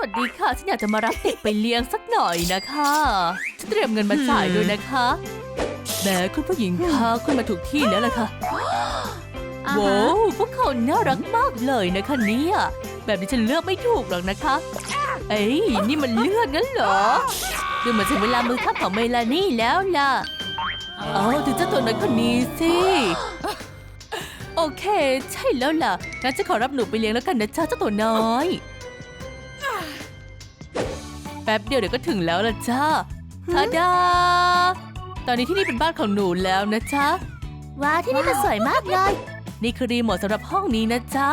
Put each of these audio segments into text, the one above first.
วัสดีค่ะ ฉันอยากจะมารับเด็กไปเลี้ยงสักหน่อยนะคะฉันเตรียมเงินมาจ่ายด้วยนะคะแหมคุณผู้หญิงคะคุณมาถูกที่แล้วล่ะค่ะอ่าฮะว้าวพวกเขาน่ารักมากเลยนะคะเนี่ยแบบนี้ฉันเลือกไม่ถูกหรอกนะคะ เอ้ยนี่มันเลือดงั้นเหรอ ดูเหมือนถึงเวลามือคับของเมลานี่แล้วล่ะเอาดูเจ้าตัวน้อยคนนี้สิ โอเค ใช่แล้วล่ะงั้นจะขอรับหนูไปเลี้ยงแล้วกันนะจ้าเจ้าตัวน้อยแป๊บเดียวเดี๋ยวก็ถึงแล้วล่ะจ้าทาดา ตอนนี้ที่นี่เป็นบ้านของหนูแล้วนะจ๊ะ ว้าวที่นี่มันสวยมากเลย นี่คือรีโมทสำหรับห้องนี้นะจ๊ะ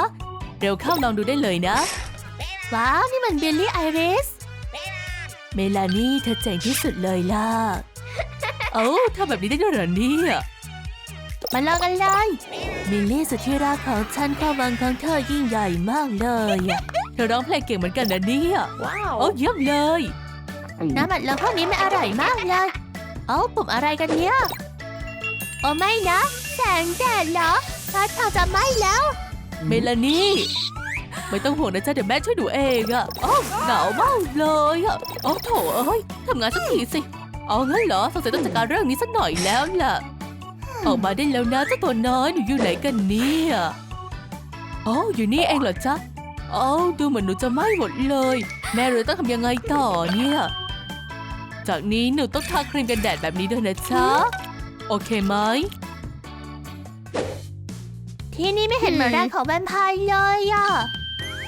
เร็วเข้าลองดูได้เลยนะ ว้าวนี่มันเบลลี่ไอริส เมลานี่เธอเจ๋งที่สุดเลยล่ะ เอ้าทำแบบนี้ได้ด้วยเหรอเนี่ยมาลองกันเลยมิลลี่สุดที่รักของฉันความหวังของเธอยิ่งใหญ่มากเลยอะ เธอร้องเพลงเก่งเหมือนกันนะเนี่ยว้าวโอ้เยี่ยมเลย น้ำอัดลมพวกนี้ไม่อร่อยมากเลยเอ้าปุ่มอะไรกันเนี่ยโอ้ไม่นะ แสงแดดเหรอถ้าทางจะไหม้แล้ว เมลานี่ ไม่ต้องห่วงนะจ๊ะเดี๋ยวแม่ช่วยดูเองอะโอ้หนาวมากเลยอะโอ้โถเอ้ยทำงานสักทีสิเอางั้นเหรอสงสัยต้องจัดการเรื่องนี้สักหน่อยแล้วล่ะ ออกมาได้แล้วนะเจ้าตัวน้อยหนูอยู่ไหนกันเนี่ยโอ้อยู่นี่เองเหรอจ๊ะ โอ้ดูเหมือนหนูจะไหม้หมดเลย แม่รู้ต้องทำยังไงต่อเนี่ย จากนี้หนูต้องทาครีมกันแดดแบบนี้ด้วยนะจ๊ะ โอเคไหม ที่นี่ไม่เห็นเหมือนแรงของแวมไพร์เลยอะ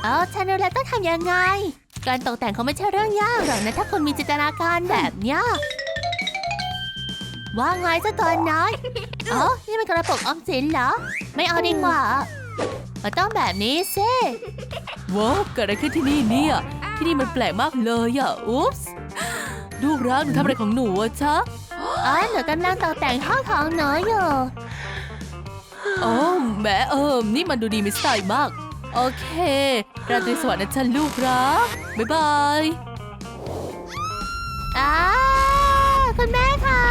เอาฉันรู้แล้วต้องทำยังไง การตกแต่งเขาไม่ใช่เรื่องยากหรอกนะถ้าคนมีจินตนาการแบบเนี้ย ว่าไงเจ้าตัวน้อยเอ๋อนี่มันกระปุกออมสินเหรอ ไม่เอาดีกว่า มันต้องแบบนี้สิว้าวเกิดอะไรขึ้นที่นี่เนี่ย ที่นี่มันแปลกมากเลยอะ อุ๊ปส์ลูกรักหนูทำอะไรของหนูอะจ๊ะอ๋อหนูกำลังตกแต่งห้องของหนูอยู่โอ้แหมเอิมนี่มันดูดีมีสไตล์มาก โอเค ราตรีสวัสดิ์นะจ๊ะลูกรัก บ๊ายบายอ้าคุณแม่คะ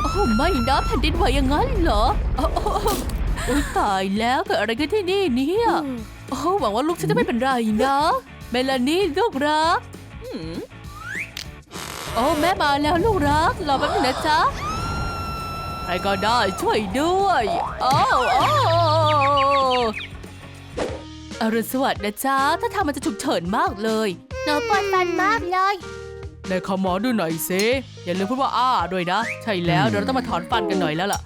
โอ้ไม่นะแผ่นดินไหวอย่างนั้นเหรอโอ้โอ้โอ้ตายแล้วเกิดอะไรขึ้นที่นี่เนี่ยโอ้หวังว่าลูกฉันจะไม่เป็นไรนะเมลานี่ลูกรักโอ้แม่มาแล้วลูกรักรอแป๊บนึงนะจ๊ะใครก็ได้ช่วยด้วยโอ้โอ้อรุณสวัสดิ์นะจ๊ะถ้าทางมันจะฉุกเฉินมากเลยหนูปวดฟันมากเลยในขอหมอดูหน่อยสิอย่าลืมพูดว่าอ้าด้วยนะ ใช่แล้วเดี๋ยวเราต้องมาถอนฟันกันหน่อยแล้วล่ะ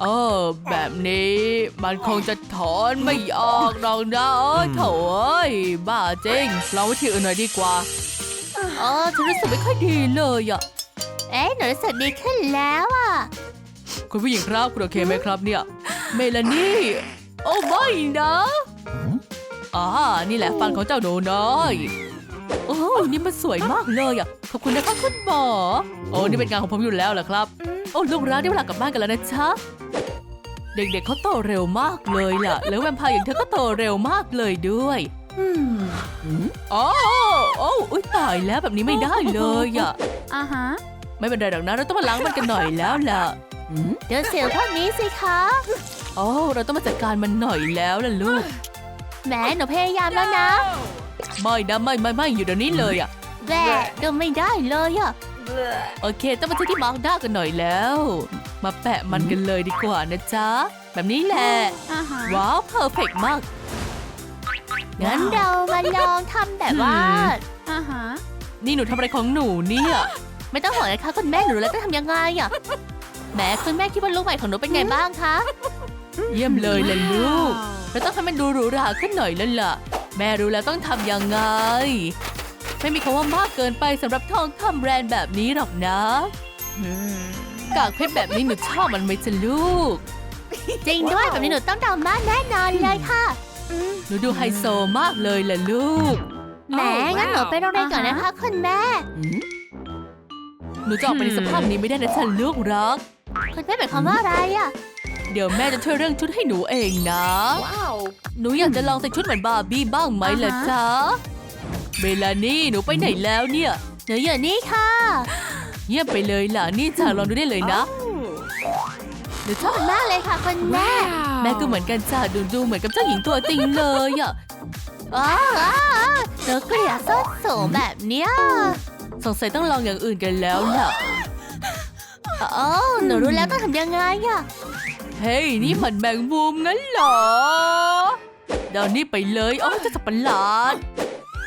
เออ แบบนี้มันคงจะถอนไม่ออกหรอกนะเอ้ยโถเอ้ยบ้าจริงลองวิธีอื่นหน่อยดีกว่าเออฉันรู้สึกไม่ค่อยดีเลยอะ เอ๊ะหนูรู้สึกดีขึ้นแล้วอะ คุณผู้หญิงครับคุณโอเคไหมครับเนี่ย เมลานี่ โอ้ไม่นะอ่านี่แหละฟันของเจ้าหนูน้อย โอ้นี่มันสวยมากเลยอะ ขอบคุณนะครับคุณหมอ โอ้นี่เป็นงานของผมอยู่แล้วเหรอครับ โอ้ลูกรักได้เวลากลับบ้านกันแล้วนะจ๊ะเด็กๆเขาโตเร็วมากเลยล่ะ แล้วแวมไพร์อย่างเธอก็โตเร็วมากเลยด้วยอ๋อโอ้อุ๊ยตายแล้วแบบนี้ไม่ได้เลยอะอ่าฮะ ไม่เป็นไรหรอกนะ เราต้องมาล้างมันกันหน่อยแล้วล่ะเดี๋ยวเสียวพวกนี้สิคะโอ้เราต้องมาจัดการมันหน่อยแล้วล่ะลูกแหมหนูพยายามแล้วนะ ไม่นะไม่ไม่ไม่อยู่เดี๋ยวนี้เลยอะแหวดูไม่ได้เลยอะโอเค ต้องมาที่ที่มาร์กหน้ากันหน่อยแล้ว มาแปะมันกันเลยดีกว่านะจ๊ะ แบบนี้แหละอ่าฮะว้าวเพอร์เฟกมาก งั้นเรามาลองทำแบบว่าอ่าฮะนี่หนูทำอะไรของหนูเนี่ย ไม่ต้องห่วงนะคะคุณแม่หนูแล้วจะทำยังไงอะแหมคุณแม่คิดว่าลูกใหม่ของหนูเป็นไงบ้างคะ เยี่ยมเลยล่ะลูก เราต้องทำมันดูหรูหราขึ้นหน่อยแล้วล่ะ แม่รู้แล้วต้องทำยังไง ไม่มีคำว่ามากเกินไปสำหรับทองคำแบรนด์แบบนี้หรอกนะกากเพชรแบบนี้หนูชอบมันไหมจ๊ะลูก จริงด้วยแบบนี้หนูต้องดำมากแน่นอนเลยค่ะหนูดูไฮโซมากเลยล่ะลูกแหมงั้นหนูไปโรงเรียนก่อนนะคะคุณแม่ หนูจะออกไปในสภาพนี้ไม่ได้นะฉันลูกรักคุณแม่หมายความว่าอะไรอะ เดี๋ยวแม่จะช่วยเรื่องชุดให้หนูเองนะ ว้าว หนูอยากจะลองใส่ชุดเหมือนบาร์บี้บ้างไหมล่ะอ่าฮะจ๊ะเบลานี่หนูไปไหนแล้วเนี่ยหนูอยู่นี่ค่ะ เยี่ยมไปเลยล่ะนี่จ้าลองดูได้เลยนะหนูชอบมันมากเลยค่ะคุณแม่ แม่ก็เหมือนกันจ้าดูดูเหมือนกับเจ้าหญิงตัวจริงเลยอะอ้าวอ้าวหนูเกลียดส้นสูงแบบเนี้ยสงสัยต้องลองอย่างอื่นกันแล้วล่ะอ๋อหนูรู้แล้วต้องทำยังไงอะ เฮ้ย นี่มันแมงมุมงั้นเหรอเดี๋ยวนี้ไปเลยโอ้จะสับประหลาด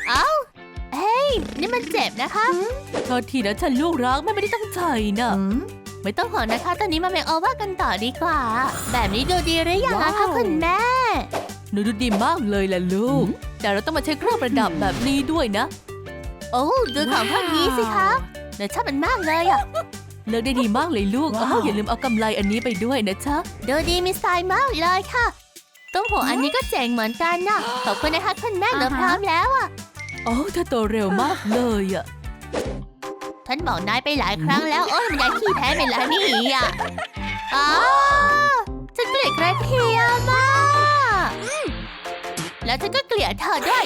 เอ้า เฮ้ย นี่มันเจ็บนะคะโทษทีนะฉันลูกรักไม่ได้ตั้งใจนะ ไม่ต้องห่วงนะคะ ตอนนี้มาแมงโอว่ากันต่อดีกว่า แบบนี้ดูดีหรือยังอะคะคุณแม่ หนูดูดีมากเลยล่ะลูก แต่เราต้องมาใช้เครื่องประดับแบบนี้ด้วยนะ โอ้ดูของพวกนี้สิคะหนูชอบมันมากเลยอะ เลือกได้ดีมากเลยลูกอ้าวอย่าลืมเอากำไรอันนี้ไปด้วยนะจ๊ะดูดีมีสไตล์มากเลยค่ะต้องหัวอันนี้ก็เจ๋งเหมือนกันนะขอบคุณนะคะคุณแม่หนูอ่าฮะพร้อมแล้วอะโอ้เธอโตเร็วมากเลยอะฉันบอกนายไปหลายครั้งแล้วโอ้ยมันยายขี้แพ้ไปแล้วนี่อะอ๋อฉันเกลียดกระเทียมมากแล้วฉันก็เกลียดเธอด้วย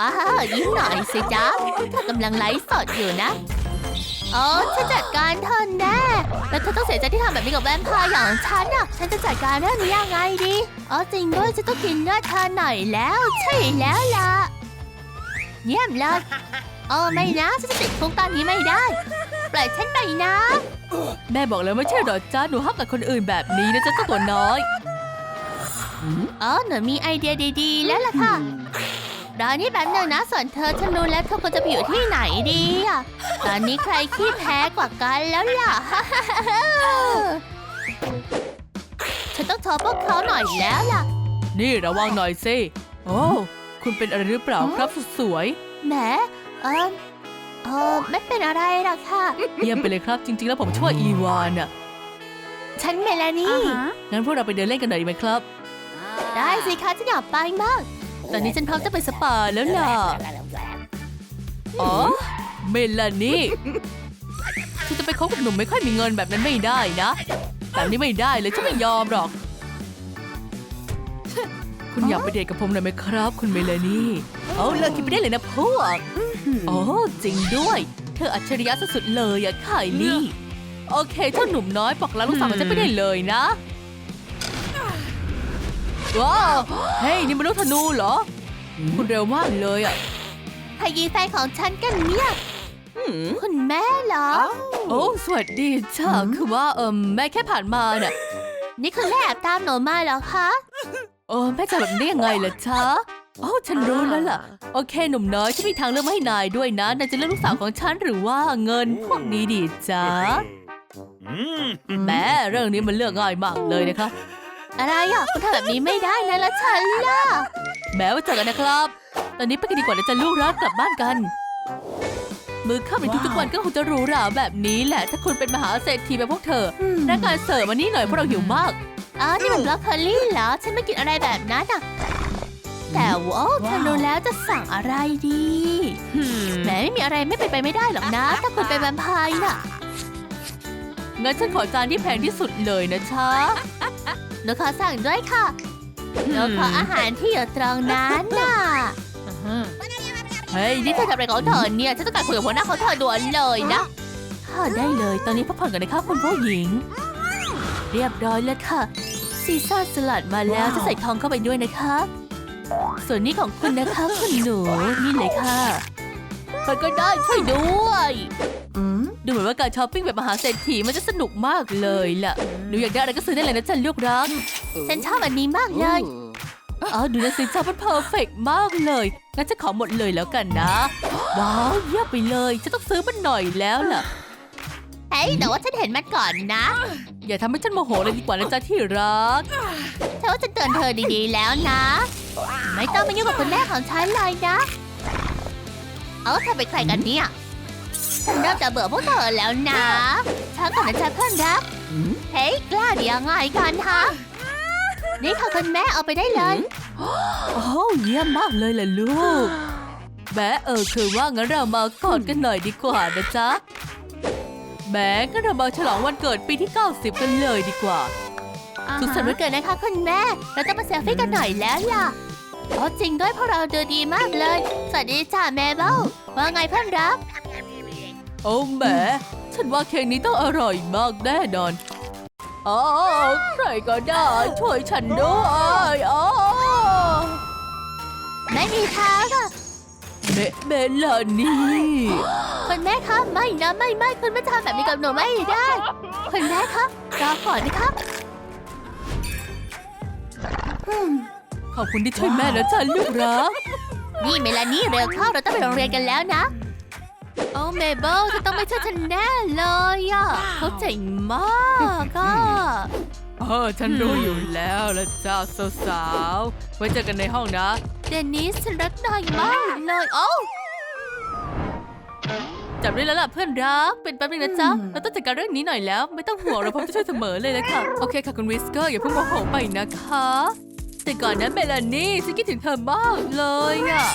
อ้าวยิ้มหน่อยสิจ๊ะเธอกำลังไลฟ์สดอยู่นะ โอ้ฉันจัดการเธอแน่แล้วเธอต้องเสียใจที่ทำแบบนี้กับแวมไพร์อย่างฉันอะ ฉันจะจัดการเรื่องนี้ยังไงดีอ๋อจริงด้วยฉันต้องกินเนื้อเธอหน่อยแล้ว ใช่แล้วล่ะ เยี่ยมเลยโอ้ไม่นะฉันจะติดคุกตอนนี้ไม่ได้ปล่อยฉันไปนะ แม่บอกแล้วไม่ใช่หรอจ้าหนูห้ามกับคนอื่นแบบนี้นะจ๊ะเจ้าตัวน้อยอ๋อหนูมีไอเดียดีๆ แล้วล่ะค่ะ รอนี่แป๊บนึงนะส่วนเธอฉันรู้แล้วเธอควรจะไปอยู่ที่ไหนดีอะตอนนี้ใครขี้แพ้กว่ากันแล้วล่ะ ฉันต้องโทรพวกเขาหน่อยแล้วล่ะ นี่ระวังหน่อยสิ โอ้ คุณเป็นอะไรหรือเปล่าครับสุดสวย แหม เออเออไม่เป็นอะไรหรอกค่ะ เยี่ยมไปเลยครับ จริง ๆ แล้วผมช่วยอีวานอะฉันเมลานีอ่าฮะงั้นพวกเราไปเดินเล่นกันหน่อยดีไหมครับ ได้สิคะฉันอยากไปมาก ตอนนี้ฉันพร้อมจะไปสปาแล้วล่ะอ๋อ เมลานีคุณจะไปคบกับหนุ่มไม่ค่อยมีเงินแบบนั้นไม่ได้นะ แบบนี้ไม่ได้เลยฉันไม่ยอมหรอก คุณอยากไปเดทกับผมหน่อยไหมครับ คุณเมลานีเอาเลิกคิดไปได้เลยนะพวกโอ้จริงด้วย เธออัจฉริยะสุดๆเลยอะไคลี่ โอเคเจ้าหนุ่มน้อยบอกลาลูกสาวของฉันไปได้เลยนะ ว้าวเฮ้ยนี่มันลูกธนูเหรอคุณเร็วมากเลยอะใครยีแฟนของฉันกันเนี่ยคุณแม่เหรอ โอ้สวัสดีจ้าคือว่าเอิมแม่แค่ผ่านมาน่ะ นี่คือแม่แอบตามหนูมาเหรอคะโอ้แม่จะแบบนี้ได้ยังไงล่ะจ๊ะโอ้ฉันรู้แล้วล่ะ โอเค หนุ่มน้อยฉันมีทางเลือกมาให้นายด้วยนะนายจะเลือกลูกสาวของฉันหรือว่าเงินพวกนี้ดีจ๊ะ Mm. แม่เรื่องนี้มันเลือกง่ายมากเลยนะคะ อะไรอะคุณทำแบบนี้ไม่ได้นะแล้วฉันล่ะ แม้ว่าเจอกันนะครับ ตอนนี้ไปกันดีกว่านะจ๊ะลูกรักกลับบ้านกัน มือข้ามในทุกๆวันก็คงจะหรูหราแบบนี้แหละ ถ้าคุณเป็นมหาเศรษฐีแบบพวกเธอพนักงานเสิร์ฟมานี่หน่อยเพราะเราหิวมากอ๋อนี่มันบล็อกโคลี่เหรอ ฉันไม่กินอะไรแบบนั้นอะ แต่ว่าฉันรู้แล้วจะสั่งอะไรดีแหมไม่มีอะไรไม่เป็นไปไม่ได้หรอกนะ ถ้าคุณเป็นแวมไพร์น่ะงั้นฉันขอจานที่แพงที่สุดเลยนะชะ หนูขอสั่งด้วยค่ะหนูขออาหารที่อยู่ตรงนั้นน่ะเฮ้ย นี่เธอทำอะไรของเธอเนี่ย ฉันต้องการคุยกับหัวหน้าของเธอด่วนเลยนะค่ะได้เลย ตอนนี้พักผ่อนกันนะคะคุณผู้หญิง เรียบร้อยแล้วค่ะ ซีซ่าสลัดมาแล้วจะใส่ทองเข้าไปด้วยนะคะ ส่วนนี้ของคุณนะคะ คุณหนู นี่เลยค่ะเปิดก็ได้ช่วยด้วย ดูเหมือนว่าการช้อปปิ้งแบบมหาเศรษฐีมันจะสนุกมากเลยล่ะ หนูอยากได้อะไรก็ซื้อได้เลยนะจันลูกรัก ฉันชอบอันนี้มากเลยอ๋อดูนะสิจ้ามันเพอร์เฟกมากเลยงั้นจะขอหมดเลยแล้วกันนะ ว้าวเยี่ยมไปเลยจะต้องซื้อมันหน่อยแล้วล่ะเฮ้ยแต่ว่าฉันเห็นมันก่อนนะ อย่าทำให้ฉันโมโหเลยดีกว่านะจ๊ะที่รักเธอว่าจะเตือนเธอดีๆแล้วนะ ไม่ต้องมายุ่งกับคุณแม่ของฉันเลยนะ เออเธอเป็นใครกันเนี่ย ฉันเริ่มจะเบื่อพวกเธอแล้วนะช้าก่อนนะจ๊ะเพื่อนรักเฮ้ยกล้าเดียวง่ายกันฮะ นี่ค่ะคุณแม่เอาไปได้เลย โอ้เยี่ยมมากเลยล่ะลูก แม่เออคือว่างั้นเรามากอดกันหน่อยดีกว่านะจ๊ะแม่ก็เรามาฉลองวันเกิดปีที่ 90 กันเลยดีกว่าอ่าสุขสันต์วันเกิดนะคะคุณแม่ เราต้องมาเซลฟี่กันหน่อยแล้วล่ะโอ้จริงด้วยเพราะเราดูดีมากเลย สวัสดีจ้าแม่เบ้าว่าไงเพื่อนรัก โอ้แหมฉันว่าเค้กนี้ต้องอร่อยมากแน่นอนอ๋อใครก็ได้ช่วยฉันด้วยอ๋อไม่มีทางอะเบเบลล่านี่คุณแม่คะไม่นะไม่ไม่คุณไม่ทำแบบนี้กับหนูไม่ได้คุณแม่คะรอก่อนนะคะอืมขอบคุณที่ช่วยแม่นะจ๊ะลูกรักนี่เมลานี่เร็วเข้าเราต้องไปโรงเรียนกันแล้วนะ โอ้เมเบิลเธอต้องไม่ช่วยฉันแน่เลยอะเขาเจ๋งมากอะเออฉันรู้อยู่แล้วละจ้าสาวๆไว้เจอกันในห้องนะ เดนนิสฉันรักนายมากเลยโอ้จับได้แล้วล่ะเพื่อนรัก เป็นแป๊บนึงนะจ๊ะ เราต้องจัดการเรื่องนี้หน่อยแล้ว ไม่ต้องห่วงเราพร้อมจะช่วยเสมอเลยละค่ะโอเคค่ะคุณวิสเกอร์อย่าเพิ่งโมโหไปนะคะ แต่ก่อนนะเมลานี่ฉันคิดถึงเธอมากเลยอะ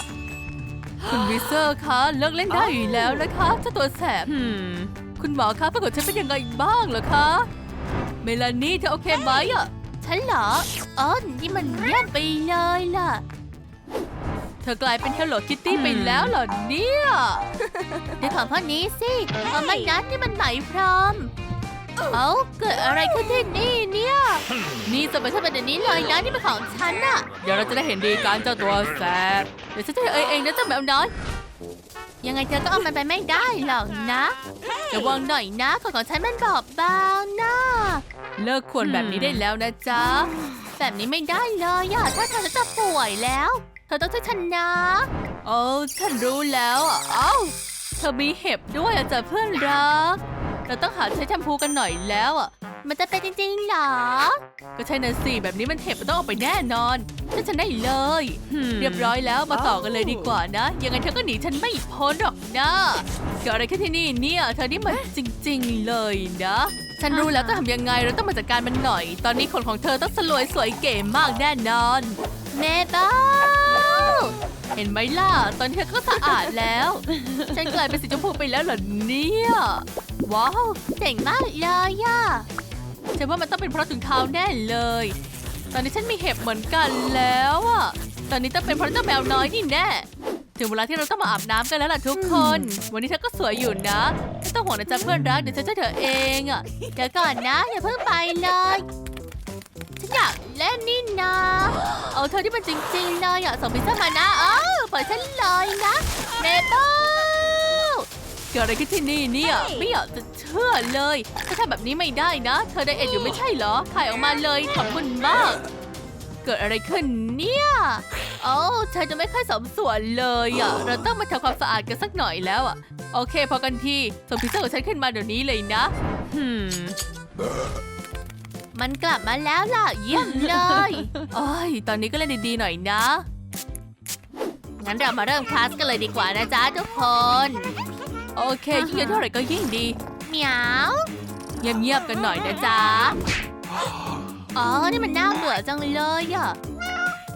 คุณวิสเกอร์คะเลิกเล่นได้อยู่แล้วนะคะเจ้าตัวแสบคุณหมอคะปรากฏฉันเป็นยังไงบ้างเหรอคะ เมลานี่เธอโอเคไหมอะฉันเหรออ๋อนี่มันเยี่ยมไปเลยล่ะ เธอกลายเป็น Hello Kitty ไปแล้วเหรอเนี่ยเดี๋ยวของพ่อนี้สิเอาไม่นั้นนี่มันไหมพรอมเอ้าเกิดอะไรขึ้นที่นี่เนี่ย นี่จะไปทำแบบนี้เลยนะนี่เป็นของฉันอะเดี๋ยวเราจะได้เห็นดีการเจ้าตัวแสบ เดี๋ยวฉันจะเอ่ยเองนะเจ้าแมวน้อย ยังไงเธอก็เอามันไปไม่ได้หรอกนะระวังหน่อยนะของของฉันมันบอบบางนะเลิกควรแบบนี้ได้แล้วนะจ๊ะ แบบนี้ไม่ได้เลยอะถ้าเธอจะป่วยแล้ว เธอต้องช่วยฉันนะโอ้ฉันรู้แล้วอะเอ้าเธอมีเห็บด้วยอะจ้ะเพื่อนรัก เราต้องหาใช้แชมพูกันหน่อยแล้วอะ มันจะเป็นจริงๆเหรอ ก็ใช่นะสิแบบนี้มันเห็บมันต้องออกไปแน่นอนช่วยฉันได้เลย เรียบร้อยแล้วมาต่อกันเลยดีกว่านะ ยังไงเธอก็หนีฉันไม่พ้นหรอกนะเกิดอะไรขึ้นที่นี่เนี่ยเธอนี่มันจริง ๆ เลยนะ ฉันรู้แล้วต้องทำยังไงเราต้องมาจัดการมันหน่อย ตอนนี้ขนของเธอต้องสลวยสวยเก๋มากแน่นอนเมเบิล เห็นไหมล่ะ ตอนนี้เธอก็สะอาดแล้ว ฉันกลายเป็นสีชมพูไปแล้วเหรอเนี่ย ว้าว เจ๋งมากเลยอะฉันว่ามันต้องเป็นเพราะถุงเท้าแน่เลย ตอนนี้ฉันมีเห็บเหมือนกันแล้วอะตอนนี้ต้องเป็นเพราะเจ้าแมวน้อยนี่แน่ถึงเวลาที่เราต้องมาอาบน้ำกันแล้วล่ะทุกคน วันนี้เธอก็สวยอยู่นะไม่ต้องห่วงนะจ๊ะเพื่อนรักเดี๋ยวฉันช่วยเธอเองอะเดี๋ยวก่อนนะอย่าเพิ่งไปเลย ฉันอยากเล่นนี่นะเอาเธอที่มันจริงๆเลยอะส่งพิซซ่ามานะ เอ้าปล่อยฉันเลยนะเมเบิลเกิดอะไรขึ้นที่นี่เนี่ยไม่อยากจะเชื่อเลยถ้าทำแบบนี้ไม่ได้นะ เธอไดเอทอยู่ไม่ใช่เหรอถ่ายออกมาเลยขอบคุณมาก เกิดอะไรขึ้นเนี่ยโอ้เธอจะไม่ค่อยสมส่วนเลยอะเราต้องมาทำความสะอาดกันสักหน่อยแล้วอะโอเคพอกันทีส่งพิซซ่าของฉันขึ้นมาเดี๋ยวนี้เลยนะหื มมันกลับมาแล้วล่ะ เยี่ยมเลยโอ้ยตอนนี้ก็เล่นดีๆหน่อยนะ งั้นเรามาเริ่มคลาสกันเลยดีกว่านะจ๊ะทุกคน โอเค ยิ่งเยอะเท่าไหร่ก็ยิ่งดีเหมียวเงียบๆกันหน่อยนะจ๊ะ อ๋อ นี่มันน่าเบื่อจังเลยอะ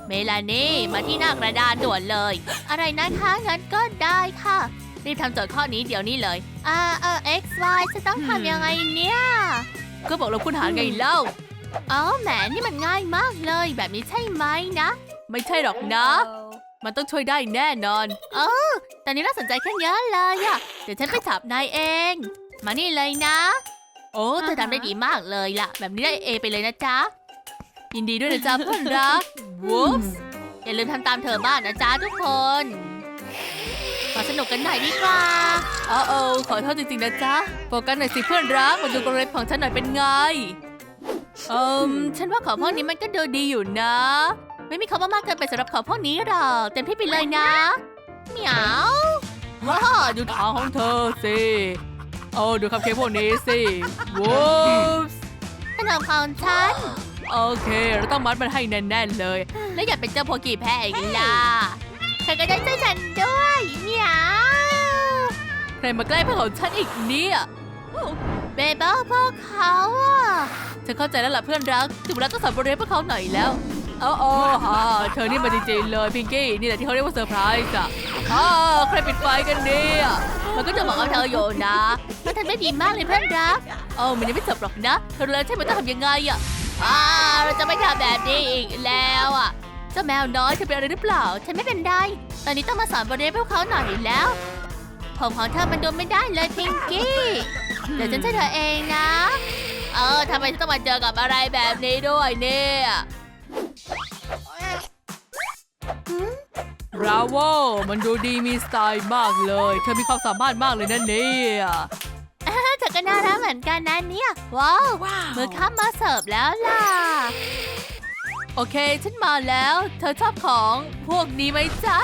เมลานี่มาที่หน้ากระดานด่วนเลย อะไรนะคะงั้นก็ได้ค่ะ รีบทำโจทย์ข้อนี้เดี๋ยวนี้เลย อ่า เออ x y จะต้องทำยังไงเนี่ย ก็บอกเราคุณหารไงเล่าอ๋อแหมนี่มันง่ายมากเลย แบบนี้ใช่ไหมนะ ไม่ใช่หรอกนะ มันต้องช่วยได้แน่นอน เออตอนนี้น่าสนใจขึ้นเยอะเลยอะเดี๋ยวฉันไปจับนายเอง มานี่เลยนะ โอ้โอ้เธแต่อทำได้ดีมากเลยล่ะ แบบนี้ได้เอไปเลยนะจ๊ะ ยินดีด้วยนะจ๊ะเพื่อนรักวูฟส์อย่าลืมทำตามเธอบ้างนะจ๊ะทุกคน มาสนุกกันหน่อยดีกว่าอ๋อโอขอโทษจริงๆนะจ๊ะโฟกัสหน่อยสิเพื่อนรักมาดูกรงเล็บของฉันหน่อยเป็นไงเอิมฉันว่าของพวกนี้มันก็ดูดีอยู่นะ ไม่มีคำว่ามากเกินไปสำหรับของพวกนี้หรอกเต็มที่ไปเลยนะเหมียวว้าดูเท้าของเธอสิโอ้ดูคัพเค้กพวกนี้สิวูฟส์ขนมของฉัน โอเค เราต้องมัดมันให้แน่นๆเลย และอย่าเป็นเจ้าโพกีแพ้อีกล่ะ เธอก็ได้ช่วยฉันด้วยเหมียวใครมาใกล้เพื่อนของฉันอีกเนี่ยเบเบิลพวกเขาอะฉันเข้าใจแล้วล่ะเพื่อนรักถึงเวลาต้องสอนบทเรียนพวกเขาหน่อยแล้วโอ้โอ้ฮะเธอนี่มาจริงๆเลยพิงกี้นี่แหละที่เขาเรียกว่าเซอร์ไพรส์อะอ้าวใครปิดไฟกันเนี่ยมันก็จะบอกกับเธออยู่นะเธอทำได้ดีมากเลยเพื่อนรักเออมันยังไม่จบหรอกนะเธอรู้แล้วใช่ไหมต้องทำยังไงอะอ่าเราจะไม่ทำแบบนี้อีกแล้วอะ เจ้าแมวน้อยเธอเป็นอะไรหรือเปล่า ฉันไม่เป็นไรตอนนี้ต้องมาสอนบทเรียนพวกเขาหน่อยแล้ว ผมของเธอมันดูไม่ได้เลยพิงกี้ เดี๋ยวฉันช่วยเธอเองนะ เออทำไมฉันต้องมาเจอกับอะไรแบบนี้ด้วยเนี่ยบราโวมันดูดีมีสไตล์มากเลย เธอมีความสามารถมากเลยนะเนี่ยเธอก็น่ารักเหมือนกันนะเนี่ย ว้าว มือข้ามมาเสิร์ฟแล้วล่ะ โอเค ฉันมาแล้ว เธอชอบของพวกนี้ไหมจ๊ะ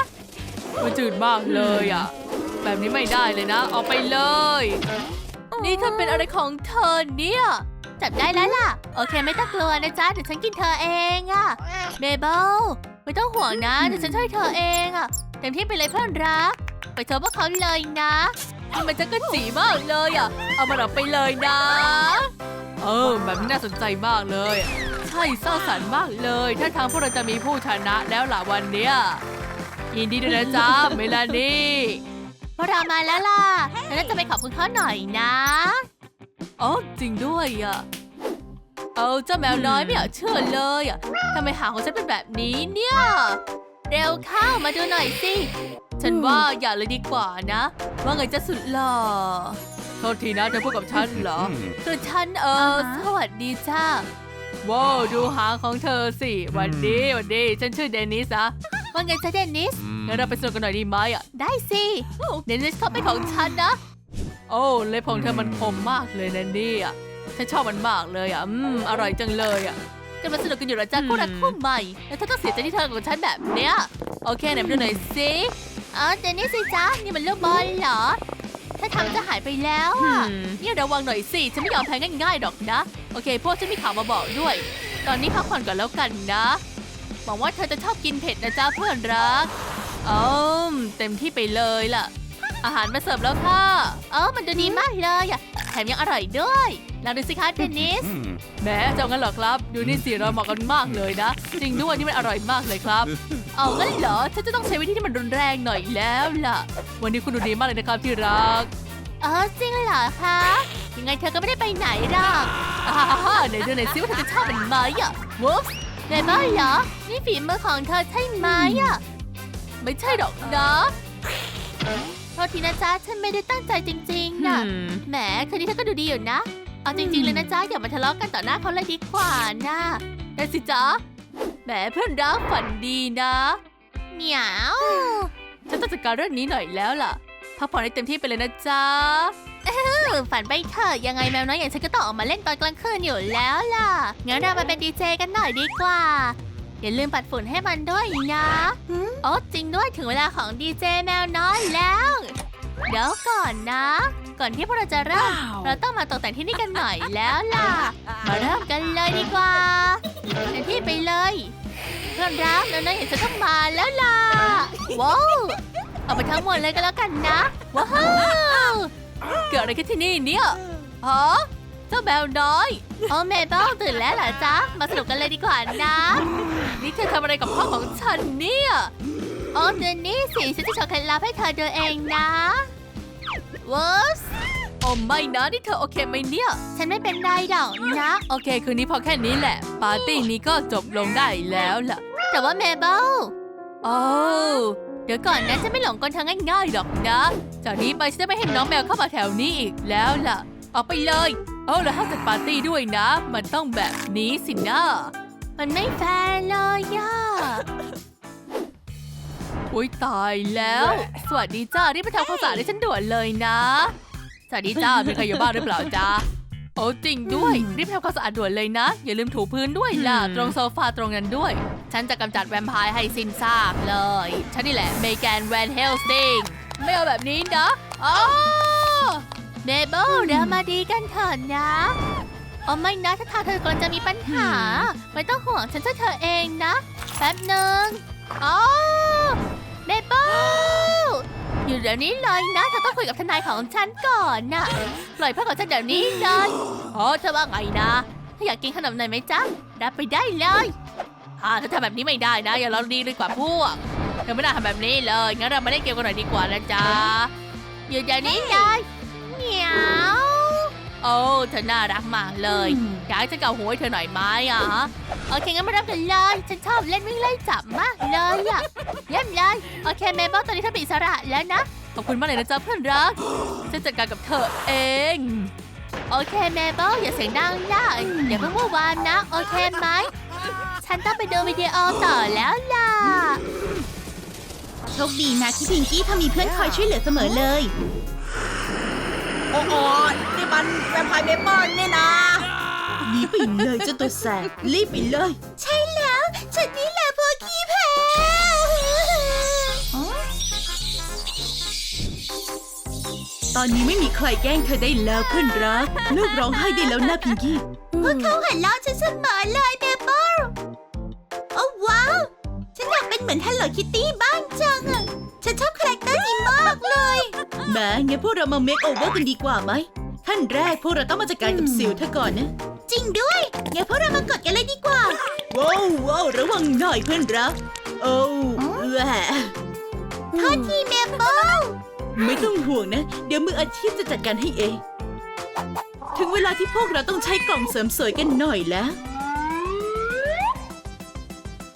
มันจืดมากเลยอะ แบบนี้ไม่ได้เลยนะ เอาไปเลย นี่เธอเป็นอะไรของเธอเนี่ย จับได้แล้วล่ะ โอเคไม่ต้องกลัวนะจ๊ะ เดี๋ยวฉันกินเธอเองอะเบเบิลไม่ต้องห่วงนะ เดี๋ยวฉันช่วยเธอเองอะเต็มที่ไปเลยเพื่อนรัก ไปเจอพวกเขาเลยนะนี่มันจะกระจีมากเลยอะ เอามันออกไปเลยนะ เออ แบบนี้น่าสนใจมากเลย ใช่สร้างสรรค์มากเลยถ้าทางพวกเราจะมีผู้ชนะแล้วล่ะวันเนี้ยยินดีด้วยนะจ๊ะ เมลานี่ พวกเรามาแล้วล่ะแล้วน่าจะไปขอบคุณเขาหน่อยนะ อ๋อจริงด้วยอะ เอาเจ้าแมวน้อยไม่อยากเชื่อเลยอะทำไมหางของฉันเป็นแบบนี้เนี่ย เร็วเข้ามาดูหน่อยสิ ฉันว่าอย่าเลยดีกว่านะ ว่าไงจะสุดหล่อ โทษทีนะเธอพูดกับฉันเหรอ คือฉันเอออ่าฮะสวัสดีจ้า ว้าวดูหางของเธอสิหวันดีหวันดีฉันชื่อเดนิสนะว่าไงจ๊ะเดนนิสงั้นเราไปสนุกกันหน่อยดีไหมอะ ได้สิเดนนิสเขาเป็นของฉันนะ โอ้เล็บของเธอมันคมมากเลยนะเนี่ยฉันชอบมันมากเลยอะ อืม อร่อยจังเลยอะกำลังสนุกกันอยู่แล้วจ้าอืมคู่รักคู่ใหม่ แล้วเธอต้องเสียใจที่เธอของฉันแบบเนี้ย โอเคไหนมาดูหน่อยสิอ๋อเดนนิสสิจ้านี่มันลูกบอลเหรอ ถ้าทำจะหายไปแล้วอะนี่ระวังหน่อยสิ ฉันไม่ยอมแพ้ง่ายๆหรอกนะ โอเค พวกฉันมีข่าวมาบอกด้วย ตอนนี้พักผ่อนก่อนแล้วกันนะหวังว่าเธอจะชอบกินเผ็ดนะจ๊ะเพื่อนรักอืมเต็มที่ไปเลยล่ะ อาหารมาเสิร์ฟแล้วค่ะ เออมันดูดีมากเลยอะแถมยังอร่อยด้วย ลองดูสิคะเดนนิสแหม้จะเอางั้นเหรอครับ ดูนี่สิเราเหมาะกันมากเลยนะ จริงด้วยนี่มันอร่อยมากเลยครับ เอางั้นเหรอฉันจะต้องใช้วิธีที่มันรุนแรงหน่อยแล้วล่ะ วันนี้คุณดูดีมากเลยนะครับที่รักเออจริงเหรอคะยังไงเธอก็ไม่ได้ไปไหนหรอกอ่าฮ่าไหนดูหน่อยสิว่าเธอจะชอบมันไหมอะวูฟเดนบ้าเหรอนี่ฝีมือของเธอใช่ไหมอะไม่ใช่หรอกนะโทษทีนะจ๊ะฉันไม่ได้ตั้งใจจริงๆน่ะแหมคืนนี้เธอก็ดูดีอยู่นะ เอาจริงๆเลยนะจ๊ะอย่ามาทะเลาะกันต่อหน้าเขาเลยดีกว่านะได้สิจ๊ะแหมเพื่อนรักฝันดีนะเหมียวฉันต้องจัดการเรื่องนี้หน่อยแล้วล่ะพักผ่อนให้เต็มที่ไปเลยนะจ๊ะฝันไปเถอะยังไงแมวน้อยอย่างฉันก็ต้องออกมาเล่นตอนกลางคืนอยู่แล้วล่ะงั้นเรามาเป็นดีเจกันหน่อยดีกว่า อย่าลืมปัดฝุ่นให้มันด้วยนะโอ้จริงด้วยถึงเวลาของดีเจแมวน้อยแล้ว เดี๋ยวก่อนนะ ก่อนที่พวกเราจะเริ่ม เราต้องมาตกแต่งที่นี่กันหน่อยแล้วล่ะ มาเริ่มกันเลยดีกว่าเต็มที่ไปเลย เพื่อนรักแล้วนะเห็นจะต้องมาแล้วล่ะ ว้าว เอาไปทั้งหมดเลยก็แล้วกันนะ ว้าวเกิดอะไรขึ้นที่นี่เนี่ยฮะเจ้าแมวน้อยโอ้เมเบิลตื่นแล้วเหรอจ๊ะ มาสนุกกันเลยดีกว่านะ นี่เธอทำอะไรกับพ่อของฉันเนี่ย โอ้เดือนนี้สิฉันจะโชว์เคล็ดลับให้เธอดูเองนะว้าวโอ้ไม่นะนี่เธอโอเคไหมเนี่ย ฉันไม่เป็นไรหรอกนะ โอเค คืนนี้พอแค่นี้แหละ ปาร์ตี้นี้ก็จบลงได้แล้วล่ะ แต่ว่าเมเบิลโอ้เดี๋ยวก่อนนะฉันไม่หลงกลเธอง่ายๆหรอกนะ จากนี้ไปฉันจะไม่ให้น้องแมวเข้ามาแถวนี้อีกแล้วล่ะ ออกไปเลยเอ้าแล้วห้ามจัดปาร์ตี้ด้วยนะ มันต้องแบบนี้สินะ มันไม่แฟร์เลยย่า อุ้ยตายแล้ว สวัสดีจ้ารีบไปทำความสะอาดให้ฉันด่วนเลยนะ สวัสดีจ้ามีใครอยู่บ้านหรือเปล่าจ้าโอ้จริงด้วย รีบทำความสะอาดด่วนเลยนะ อย่าลืมถูพื้นด้วยล่ะ ตรงโซฟาตรงนั้นด้วย ฉันจะกำจัดแวมไพร์ให้สิ้นซากเลย ฉันนี่แหละเมแกนแวนเฮลซิงไม่เอาแบบนี้นะอ๋อเมเบิลเดี๋ยวมาดีกันเถอะนะโอ้ไม่นะถ้าทางเธอกำลังจะมีปัญหา ไม่ต้องห่วงฉันช่วยเธอเองนะ แป๊บหนึ่งอ๋อ เมเบิลอยู่เดี๋ยวนี้เลยนะเธอต้องคุยกับทนายของฉันก่อนนะปล่อยพ่อของฉันเดี๋ยวนี้เลยอ๋อเธอว่าไงนะถ้าอยากกินขนมหน่อยไหมจ๊ะรับไปได้เลยอ่าเธอทำแบบนี้ไม่ได้นะ อย่าลองดีดีกว่าพวกเธอไม่น่าทำแบบนี้เลยงั้นเรามาเล่นเกมกันหน่อยดีกว่านะจ๊ะอยู่เดี๋ยวนี้เลยเหมียว โอ้เธอน่ารักมากเลยอยากจะเกาหัวให้เธอหน่อยไหมอะโอเคงั้นมาเริ่มกันเลย ฉันชอบเล่นวิ่งไล่จับมากเลยอะเยี่ยมเลยโอเคเมเบิลตอนนี้เธอเป็นอิสระแล้วนะขอบคุณมากเลยนะจ๊ะเพื่อนรักฉันจัดการกับเธอเองโอเคเมเบิลอย่าเสียงดังนะอย่าเพิ่งวู่วามนะโอเคไหมฉันต้องไปดูวิดีโอต่อแล้วล่ะชคดีนะที่พิงกี้เธอมีเพื่อนคอยช่วยเหลือเสมอเลย โอ้โหนี่ มันแวมไพร์เบเบิลนี่นะหนีไปเลยเจ้าตัวแสบรีบไปเลย ใช่แล้วฉันนี่แหละพวกขี้แพ้ตอนนี้ไม่มีใครแกล้งเธอได้แล้วเพื่อนรักเลิกร้องไห้ได้แล้วนะพิงกี้พวกเขาหันล้อฉันเสมอเลยเบเบิลโอ้ว้าว ฉันอยากเป็นเหมือน Hello Kitty บ้างจังอะฉันชอบคาแรคเตอร์นี้มากเลยแหม้งั้นพวกเรามาเมคโอเวอร์กันดีกว่าไหม ขั้นแรกพวกเราต้องมาจัดการกับสิวเธอก่อนนะ จริงด้วยงั้นพวกเรามากดกันเลยดีกว่า ว้าวว้าวระวังหน่อยเพื่อนรักโอ้แหวะโทษทีเบเบิลไม่ต้องห่วงนะ เดี๋ยวมืออาชีพจะจัดการให้เอง ถึงเวลาที่พวกเราต้องใช้กล่องเสริมสวยกันหน่อยแล้ว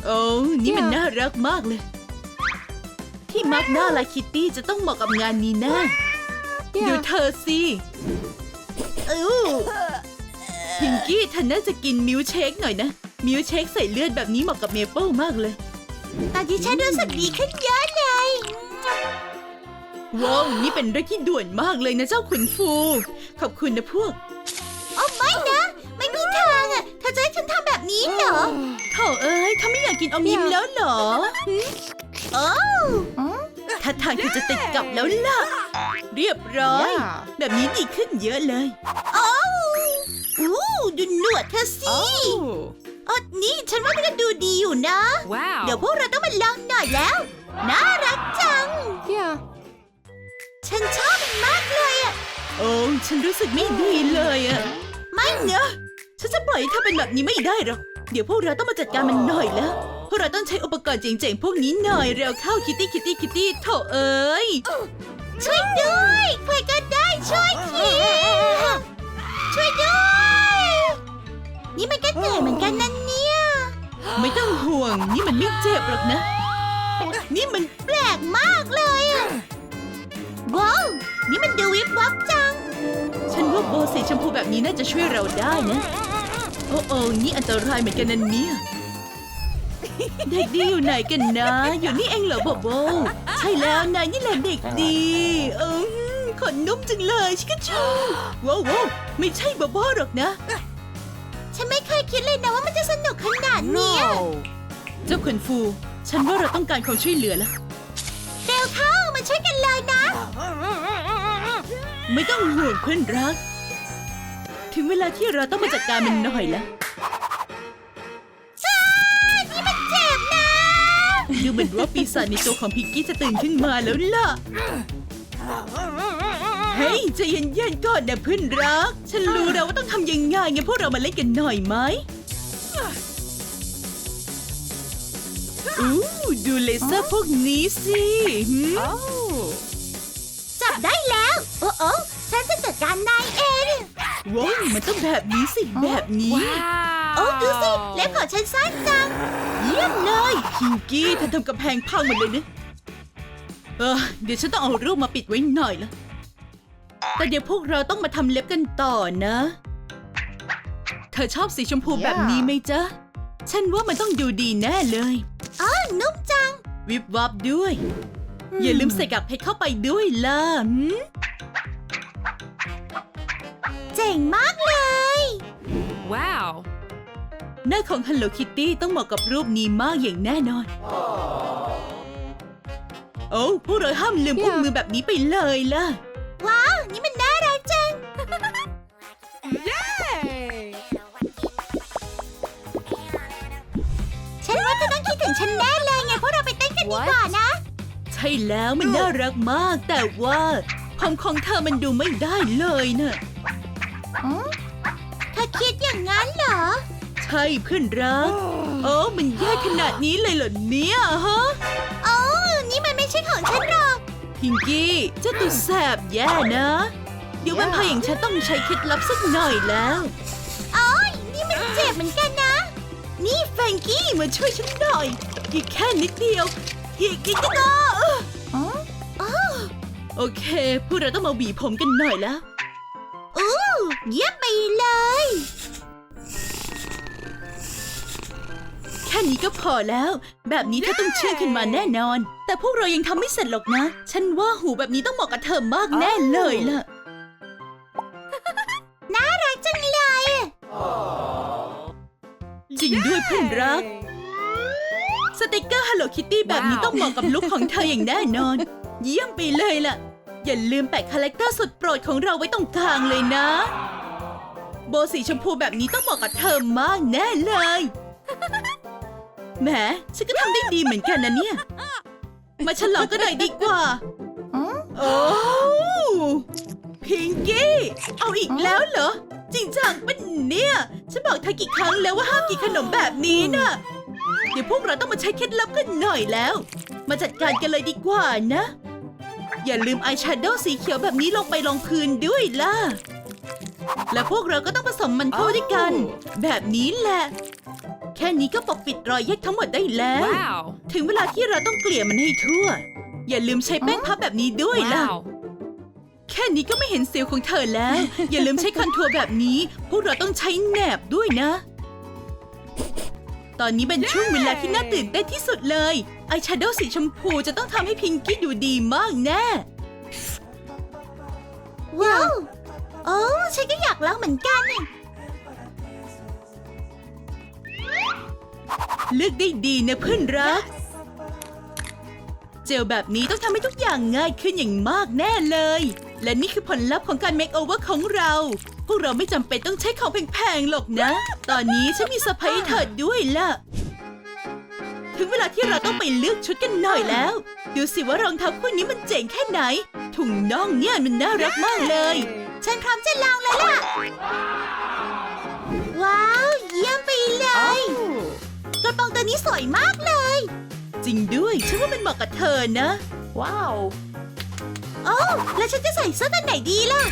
โอ้นี่มันน่ารักมากเลย ที่มักหน้าลายคิตตี้จะต้องเหมาะกับงานนี้แน่ดูเธอสิอู้ พิงกี้เธอน่าจะกินมิลค์เชคหน่อยนะ มิลค์เชคใส่เลือดแบบนี้เหมาะกับเมเปิลมากเลย ตอนที่ฉันรู้สึกดีขึ้นเยอะเลย ว้าวนี่เป็นเรื่องที่ด่วนมากเลยนะเจ้าขุนฟู ขอบคุณนะพวกโอ้ไม่นะ ไม่มีทางอะเธอจะให้ฉันทำแบบนี้เหรอโถเอ้ยถ้าไม่อยากกินอมยิ้มแล้วเหรอโอ้ ถ้าทางเธอจะติดกับแล้วล่ะ เรียบร้อย แบบนี้ดีขึ้นเยอะเลยโอ้อู้ดูหนวดเธอสิโอ้นี่ฉันว่ามันก็ดูดีอยู่นะ Wow. เดี๋ยวพวกเราต้องมาลองหน่อยแล้ว น่ารักจัง Yeah. ฉันชอบมันมากเลยอะ โอ้ฉันรู้สึกไม่ดีเลยอะไม่เนเนอะฉันจะปล่อยให้เธอเป็นแบบนี้ไม่ได้หรอก เดี๋ยวพวกเราต้องมาจัดการมันหน่อยแล้วพ วกเราต้องใช้อุปกรณ์เจ๋งๆ พวกนี้หน่อยเร็วเข้าคิตตี้คิตตี้คิตตี้โถเอ้ย ช่วยด้วยใครก็ได้ช่วยทีช่วยด้วย นี่มันก็เหนื่อยเหมือนกันนั่นเนี่ยไม่ต้องห่วงนี่มันไม่เจ็บหรอกนะ นี่มันแปลกมากเลยอะว้าวนี่มันดูวิบวับจัง ฉันว่าโบสีชมพูแบบนี้น่าจะช่วยเราได้นะ โอ้โอ้นี่อันตรายเหมือนกันนะเนี่ย เด็กดีอยู่ไหนกันนะ อยู่นี่เองเหรอโบโบ ใช่แล้วนายนี่แหละเด็กดีเออขนนุ่มจังเลยชิคาชูว้าวว้าวไม่ใช่โบโบหรอกนะ ฉันไม่เคยคิดเลยนะว่ามันจะสนุกขนาดเนี้ย เจ้าขนฟู ฉันว่าเราต้องการความช่วยเหลือแล้ว เร็วเข้ามาช่วยกันเลยนะ ไม่ต้องห่วงเพื่อนรัก ถึงเวลาที่เราต้องมาจัดการมันหน่อยแล้ว ดูเหมือนว่าปีศาจในตัวของพิกกี้จะตื่นขึ้นมาแล้วล่ะ เฮ้ยใจเย็นๆก่อนนะเพื่อนรัก ฉันรู้แล้วว่าต้องทำยังไงงั้นพวกเรามาเล่นกันหน่อยไหมอู้ดูเลเซอร์พวกนี้สิหืม Oh. จับได้แล้ว โอ้โอ้ฉันจะจัดการนายเองว้าวมันต้องแบบนี้สิแบบนี้ โอ้ดูสิ เล็บของฉันสั้นจัง เยี่ยมเลยพิงกี้เธอทำกำแพงพังหมดเลยนะเออเดี๋ยวฉันต้องเอารูปมาปิดไว้หน่อยละแต่เดี๋ยวพวกเราต้องมาทำเล็บกันต่อนะ เธอชอบสีชมพูแบบนี้ไหมจ๊ะ ฉันว่ามันต้องดูดีแน่เลยอ๋อนุ่มจัง วิบวับด้วย อย่าลืมใส่กากเพชรเข้าไปด้วยล่ะหืมเจ๋งมากเลย Wow. หน้าของ Hello Kitty ต้องเหมาะกับรูปนี้มากอย่างแน่นอน โอ้พวกเราห้ามลืมพวกมือแบบนี้ไปเลยล่ะ ว้าว นี่มันน่ารักจังฉันว่าเธอต้องคิดถึงฉันแน่เลยไงพวกเราไปเต้นกันดีกว่านะ ใช่แล้วมันน่ารักมาก แต่ว่าความของเธอมันดูไม่ได้เลยเนะ่ะเธอคิดอย่างนั้นเหรอ ใช่เพื่อนรักโอ้มันแย่ขนาดนี้เลยเหรอเนี่ยฮะโอ้นี่มันไม่ใช่ของฉันหรอก พิงกี้เจ้าตัวแสบแย่นะ เดี๋ยววันพายอย่างฉันต้องใช้เคล็ดลับสักหน่อยแล้วโอ้ยนี่มันเจ็บเหมือนกันนะ นี่แฟรงกี้มาช่วยฉันหน่อย อีกแค่นิดเดียวอีกนิดเดียวอ๋อโอเคพวกเราต้องมาหวีผมกันหน่อยแล้วอู้เยี่ยมไปเลย ค่ค่นี้ก็พอแล้ว แบบนี้เธอต้องเชื่อขึ้นมาแน่นอน แต่พวกเรายังทำไม่เสร็จหรอกนะ ฉันว่าหูแบบนี้ต้องเหมาะกับเธอมากแน่เลยล่ะ น่ารักจังเลย จริงด้วยเพื่อนรัก สติกเกอร์ Hello Kitty แบบนี้ต้องเหมาะกับลุคของเธออย่างแน่นอน เยี่ยมไปเลยล่ะ อย่าลืมแปะคาแรคเตอร์สุดโปรดของเราไว้ตรงกลางเลยนะ โบสีชมพูแบบนี้ต้องเหมาะกับเธอมากแน่เลย แหมฉันก็ทำได้ดีเหมือนกันนะเนี่ย มาฉลองกันหน่อยดีกว่า โอ้พิงกี้ เอาอีกแล้วเหรอ จริงจังเป็นเนี่ย ฉันบอกเธอกี่ครั้งแล้วว่าห้ามกินขนมแบบนี้น่ะ เดี๋ยวพวกเราต้องมาใช้เคล็ดลับกันหน่อยแล้ว มาจัดการกันเลยดีกว่านะ อย่าลืมอายแชโดว์สีเขียวแบบนี้ลงไปรองพื้นด้วยล่ะ และพวกเราก็ต้องผสมมันเข้าด้วยกัน แบบนี้แหละ แค่นี้ก็ปกปิดรอยแยกทั้งหมดได้แล้ว ว้าว ถึงเวลาที่เราต้องเกลี่ยมันให้ทั่ว อย่าลืมใช้แป้งพับแบบนี้ด้วยล่ะแค่นี้ก็ไม่เห็นสิวของเธอแล้ว อย่าลืมใช้คอนทัวร์แบบนี้ พวกเราต้องใช้แหนบด้วยนะ ตอนนี้เป็นช่วงเวลาที่น่าตื่นเต้นที่สุดเลย อายแชโดว์สีชมพูจะต้องทำให้พิงกี้ดูดีมากแน่ ว้าว โอ้ฉันก็อยากลองเหมือนกัน เลือกได้ดีนะเพื่อนรัก เจลแบบนี้ต้องทำให้ทุกอย่างง่ายขึ้นอย่างมากแน่เลย และนี่คือผลลัพธ์ของการเมคโอเวอร์ของเรา พวกเราไม่จำเป็นต้องใช้ของแพงๆหรอกนะ ตอนนี้ฉันมีเซอร์ไพรส์ให้เธอด้วยล่ะ ถึงเวลาที่เราต้องไปเลือกชุดกันหน่อยแล้ว ดูสิว่ารองเท้าคู่นี้มันเจ๋งแค่ไหน ถุงน่องเนี่ยมันน่ารักมากเลย ฉันพร้อมจะลองแล้วล่ะ กระโปรงตัวนี้สวยมากเลย จริงด้วยฉันว่ามันเหมาะกับเธอนะ ว้าวโอ้แล้วฉันจะใส่เสื้อตัวไหนดีล่ะ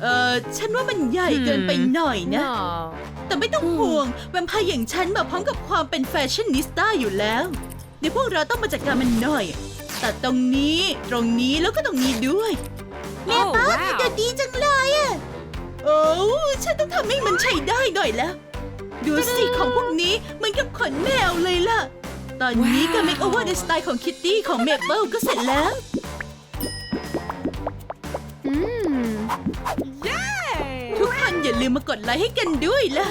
เออฉันว่ามันใหญ่เกินไปหน่อยนะ แต่ไม่ต้องห่วงแวมไพร์อย่างฉันมาพร้อมกับความเป็นแฟชั่นนิสต้าอยู่แล้วเดี๋ยวพวกเราต้องมาจัดการมันหน่อยตัดตรงนี้ตรงนี้แล้วก็ตรงนี้ด้วยแม่ป้าเธอดูดีจังเลยอะโอ้ฉันต้องทำให้มันใช้ได้หน่อยแล้ว ดูสิของพวกนี้เหมือนกับขนแมวเลยล่ะ ตอนนี้การเมคโอเวอร์ในสไตล์ของคิตตี้ของเมเปิลก็เสร็จแล้วทุกคนอย่าลืมมากดไลค์ให้กันด้วยล่ะ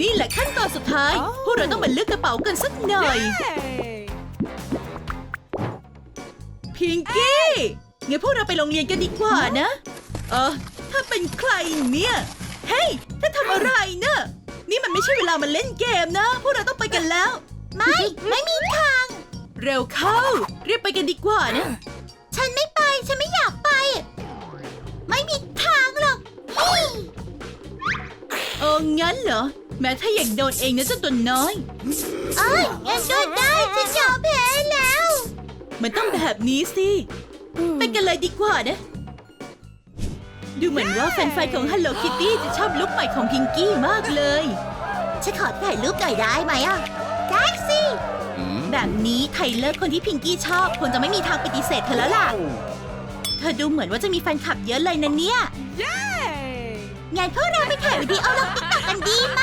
นี่แหละขั้นตอนสุดท้าย พวกเราต้องมาเลือกกระเป๋ากันสักหน่อย พิงกี้งั้นพวกเราไปโรงเรียนกันดีกว่านะ เออถ้าเป็นใครเนี่ย เฮ้ย ถ้าทำอะไรเนะ นี่มันไม่ใช่เวลามาเล่นเกมนะ พวกเราต้องไปกันแล้ว ไม่ ไม่มีทาง เร็วเข้ารีบไปกันดีกว่านะ ฉันไม่ไป ฉันไม่อยากไป ไม่มีทางหรอกเอองั้นเหรอ แม้ถ้าอยากโดนเองนะเจ้าตัวน้อย เอ้ยงั้นก็ได้ฉันยอมแพ้แล้ว มันต้องแบบนี้สิ ไปกันเลยดีกว่านะ ดูเหมือนว่าแฟนๆของ Hello Kitty จะชอบลุคใหม่ของพิงกี้มากเลย ฉันขอถ่ายรูปหน่อยได้ไหมอะได้สิแบบนี้ไทเลอร์คนที่พิงกี้ชอบคงจะไม่มีทางปฏิเสธเธอแล้วล่ะ เธอดูเหมือนว่าจะมีแฟนคลับเยอะเลยนะเนี่ยงั้นพวกเราไปถ่ายวิดีโอลงติ๊กต็อกกันดีไหม